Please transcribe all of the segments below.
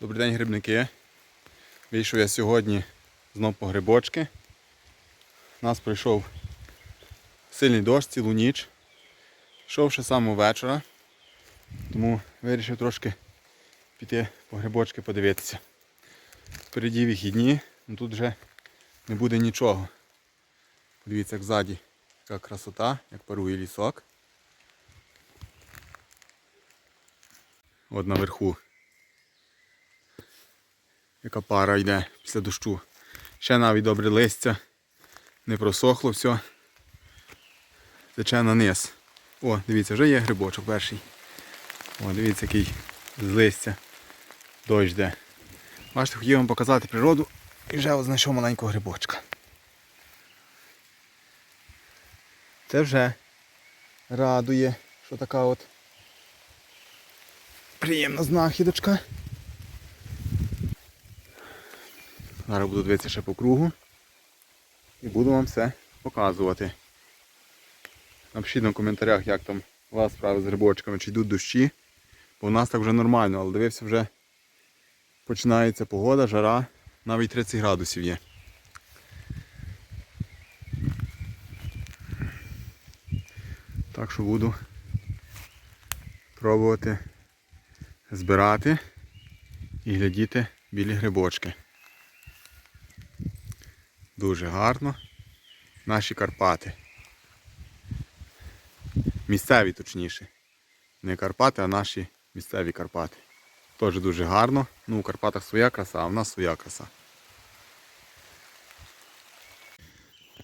Добрий день, грибники. Вийшов я сьогодні знов по грибочки. Нас прийшов сильний дощ цілу ніч. Йшов ще самого вечора. Тому вирішив трошки піти по грибочки подивитися. Впереді вихідні, ну тут вже не буде нічого. Подивіться, як ззаді, яка красота, як парує лісок. От наверху. Яка пара йде після дощу. Ще навіть добре листя. Не просохло все. Тече на низ. О, дивіться, вже є грибочок перший. О, дивіться, який з листя. Дощ йде. Бачите, хотів вам показати природу і вже знайшов маленького грибочка. Це вже радує, що така от приємна знахідочка. Зараз буду дивитися ще по кругу і буду вам все показувати. Напишіть на в коментарях, як там у вас справи з грибочками, чи йдуть дощі. Бо у нас так вже нормально, але дивився вже починається погода, жара, навіть 30 градусів є. Так що буду пробувати збирати і глядіти білі грибочки. Дуже гарно. Наші Карпати. Місцеві точніше. Не Карпати, а наші місцеві Карпати. Теж дуже гарно. Ну, у Карпатах своя краса, а в нас своя краса.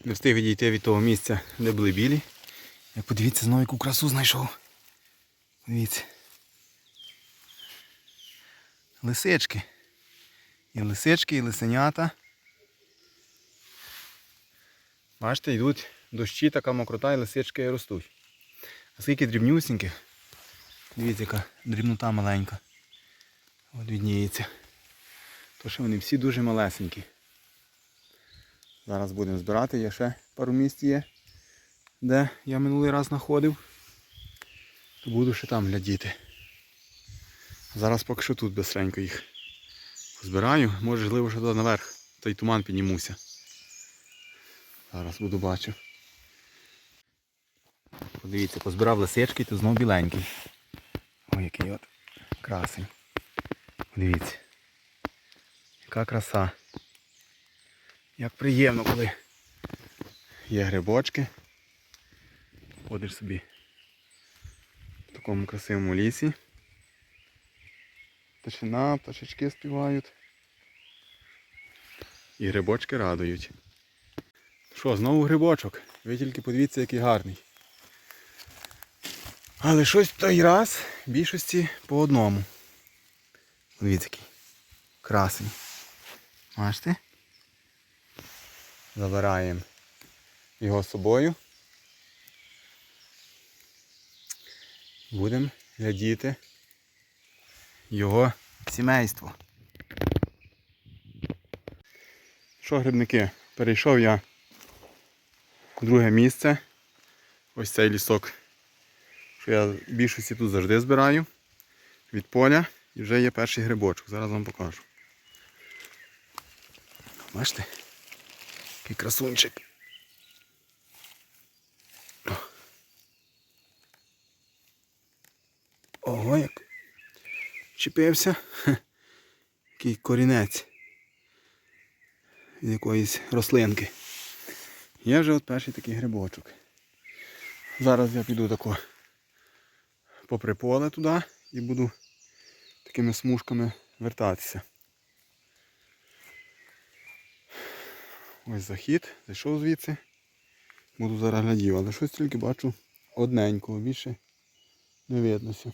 Не встиг відійти від того місця, де були білі. Як подивіться, знову яку красу знайшов. Дивіться. Лисички. І лисички, і лисенята. Бачите, йдуть дощі, така мокрота і лисички ростуть. А скільки дрібнюсіньких. Дивіться, яка дрібнота маленька. От відніється. То що вони всі дуже малесенькі. Зараз будемо збирати, є ще пару місць є, де я минулий раз знаходив. То буду ще там глядіти. Зараз поки що тут безстренько їх збираю, можливо, ще туди наверх, той туман піднімуся. Зараз буду бачу. Подивіться, позбирав лисички, то знов біленький. Ой, який от красень. Дивіться. Яка краса. Як приємно, коли є грибочки. Ходиш собі в такому красивому лісі. Тишина, пташечки співають. І грибочки радують. Що, знову грибочок? Ви тільки подивіться, який гарний. Але щось в той раз більшості по одному. Дивіться який. Красень. Бачите? Забираємо його з собою. Будемо глядіти його сімейство. Що, грибники? Перейшов я друге місце. Ось цей лісок, що я в більшості тут завжди збираю від поля і вже є перший грибочок. Зараз вам покажу. Бачите? Який красунчик. Ого, як чіпився. Який корінець від якоїсь рослинки. Є вже от перший такий грибочок. Зараз я піду тако попри поле туди і буду такими смужками вертатися. Ось захід, зайшов звідси. Буду зараз глядів, але щось тільки бачу одненького, більше не виднося.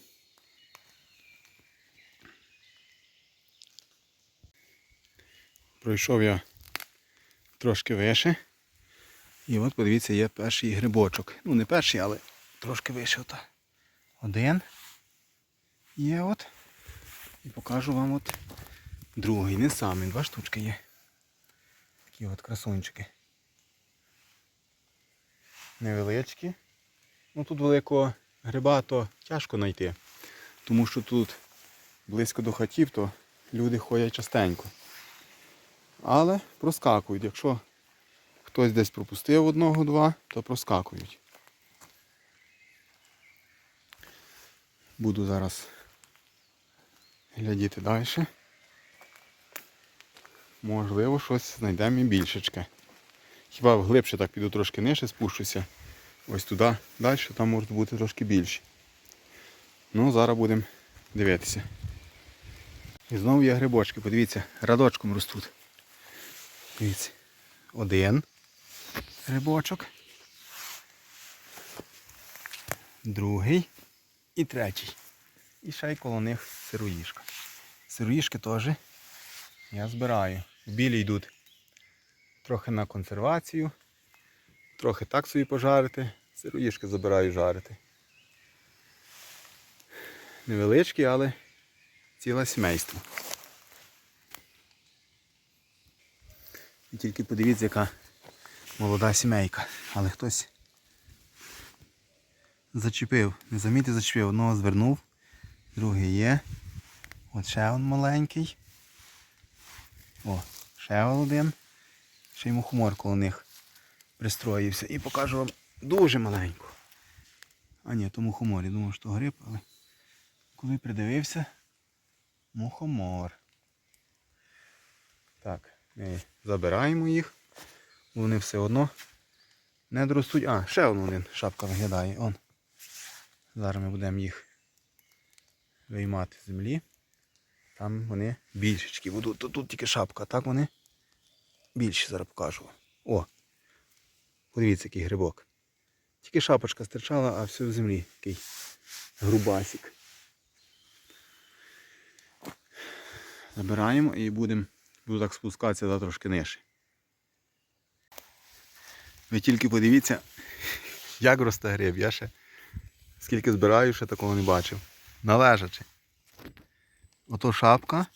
Пройшов я трошки вище. І от подивіться, є перший грибочок. Ну не перший, але трошки вище. Один. Є от. І покажу вам от другий. Не самий, два штучки є. Такі от красунчики. Невеличкі. Ну тут великого гриба то тяжко знайти. Тому що тут близько до хатів, то люди ходять частенько. Але проскакують. Якщо хтось десь пропустив одного-два, то проскакують. Буду зараз глядіти далі. Можливо, щось знайдемо і більшечке. Хіба глибше так піду трошки нижче спущуся. Ось туди, далі там можуть бути трошки більші. Ну, зараз будемо дивитися. І знову є грибочки, подивіться, радочком ростуть. Дивіться. Один грибочок. Другий і третій. І ще й коло них сироїшка. Сироїшки теж я збираю. Білі йдуть трохи на консервацію, трохи так собі пожарити, сироїшки забираю жарити. Невеличкі, але ціле сімейство. І тільки подивіться, яка молода сімейка. Але хтось зачепив. Не замітив, зачепив. Одного звернув, другий є. От ще один маленький. О, ще один. Ще й мухомор коло них пристроївся. І покажу вам дуже маленьку. А ні, то мухомор. Я думав, що гриб, але коли придивився, мухомор. Так, ми забираємо їх. Вони все одно не доростуть. А, ще один шапка виглядає. Он. Зараз ми будемо їх виймати з землі. Там вони більшечки будуть. Тут, тут тільки шапка, так вони більші зараз покажу. О! Подивіться, який грибок. Тільки шапочка стирчала, а все в землі. Такий грубасик. Забираємо і будемо буду так спускатися за трошки нижче. Ви тільки подивіться, як росте гриб. Я ще скільки збираю, ще такого не бачив. Належачи. Ото шапка,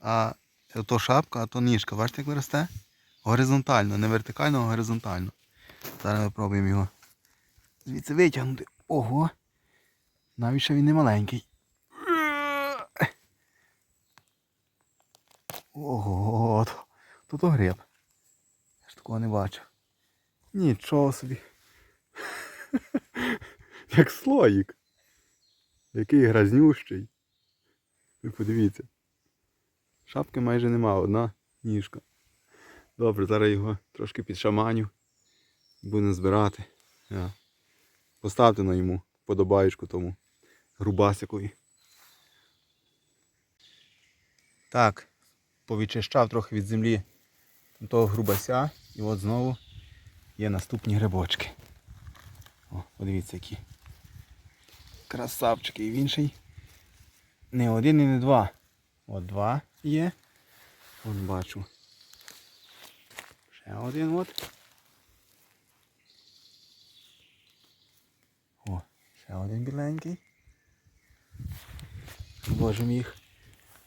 а ото шапка, а то ніжка. Бачите, як росте? Горизонтально, не вертикально, а горизонтально. Зараз пробуємо його звідси витягнути. Ого! Навіть ще він не маленький. Ого, то, то гриб. Я ж такого не бачив. Нічого собі. Як слоїк. Який гразнющий. Ви подивіться. Шапки майже нема, одна ніжка. Добре, зараз його трошки підшаманю. Будемо збирати. Поставте на йому подобаєчку тому грубасикові. Так, повідчищав трохи від землі того грубася. І от знову є наступні грибочки. О, подивіться які. Красавчики. І в інший. Не один і не два. От два є. От бачу. Ще один от. О, ще один біленький. Вложимо їх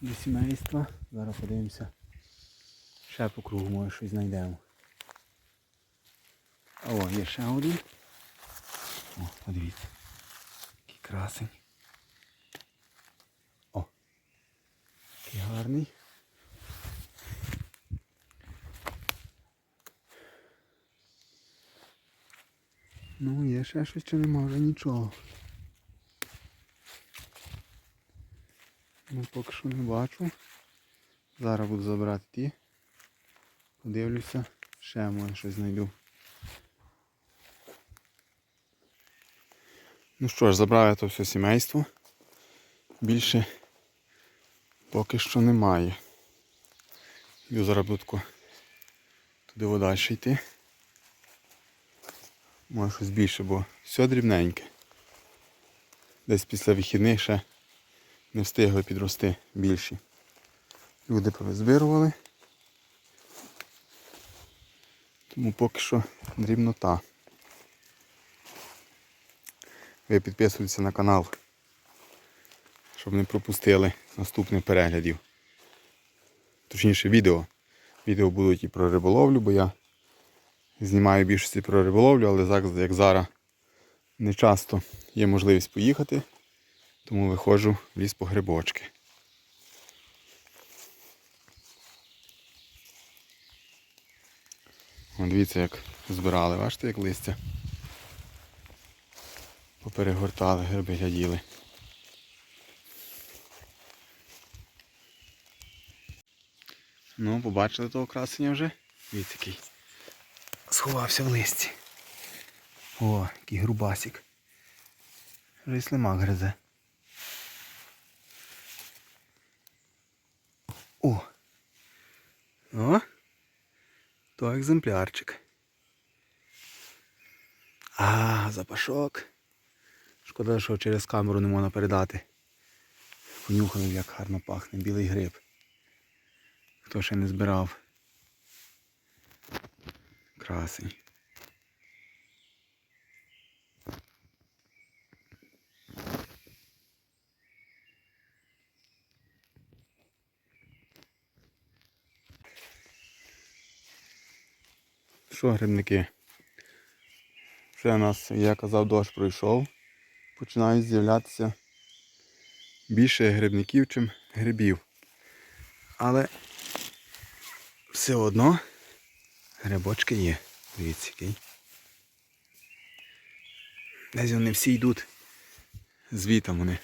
до сімейства. Зараз подивимося. Ще по кругу може щось знайдемо. О, є ще один. О, подивіться. Який красень. О! Який гарний. Ну, є ще щось чи нема вже нічого. Ну поки що не бачу. Зараз буду забирати ті. Подивлюся, ще може щось знайду. Ну що ж, забрав я то все сімейство. Більше поки що немає. Йду зараз туди вода йти. Може щось більше, бо все дрібненьке. Десь після вихідних ще не встигли підрости більші. Люди повизбирували. Тому поки що дрібнота ви підписуйтесь на канал, щоб не пропустили наступних переглядів. Точніше відео. Відео будуть і про риболовлю, бо я знімаю більшості про риболовлю, але зараз, як зараз не часто є можливість поїхати, тому виходжу в ліс по грибочки. Дивіться, як збирали, бачите, як листя. Поперегортали, гриби гляділи. Ну, побачили того красення вже? Дивіться, який. Сховався в листі. О, який грубасик. Вже й слимак гризе. О! О! То екземплярчик. А, запашок. Шкода, що через камеру не можна передати. Понюхали, як гарно пахне білий гриб. Хто ще не збирав. Красень. Що, грибники? Вже у нас, я казав, дощ пройшов. Починають з'являтися більше грибників, чим грибів. Але все одно грибочки є. Дивіться, який. Десь вони всі йдуть звітом вони.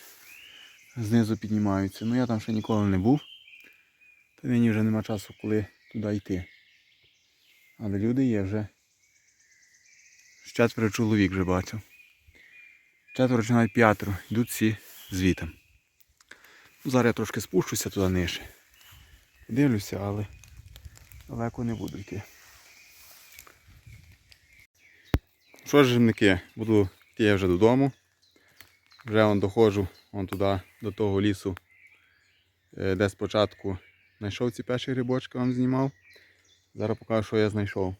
Знизу піднімаються. Ну я там ще ніколи не був. Та мені вже нема часу, коли туди йти. Але люди є вже. Четверо чоловік вже бачу. Четверо чи навіть п'ятеро. Йдуть всі звітом. Ну, зараз я трошки спущуся туди нижче. Дивлюся, але далеко не буду йти. Що ж, жимники, буду йти вже додому. Вже вон доходжу вон туди, до того лісу, е, де спочатку знайшов ці перші грибочки, вам знімав. Зараз покажу, що я знайшов.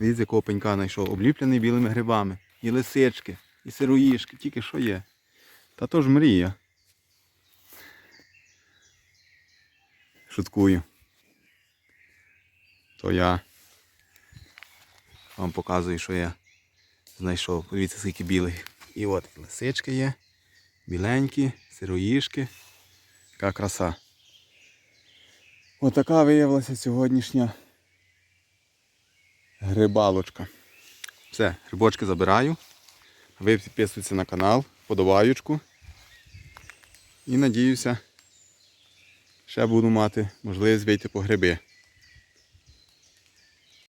Дивіться, якого пенька знайшов. Обліплений білими грибами. І лисички, і сироїшки, тільки що є. Та то ж мрія. Шуткую. То я вам показую, що я знайшов. Подивіться, скільки білих. І от лисички є, біленькі, сироїшки. Яка краса. Отака виявилася сьогоднішня грибалочка. Все, грибочки забираю. Ви підписуйтесь на канал, подобаючку. І надіюся, ще буду мати можливість вийти по гриби.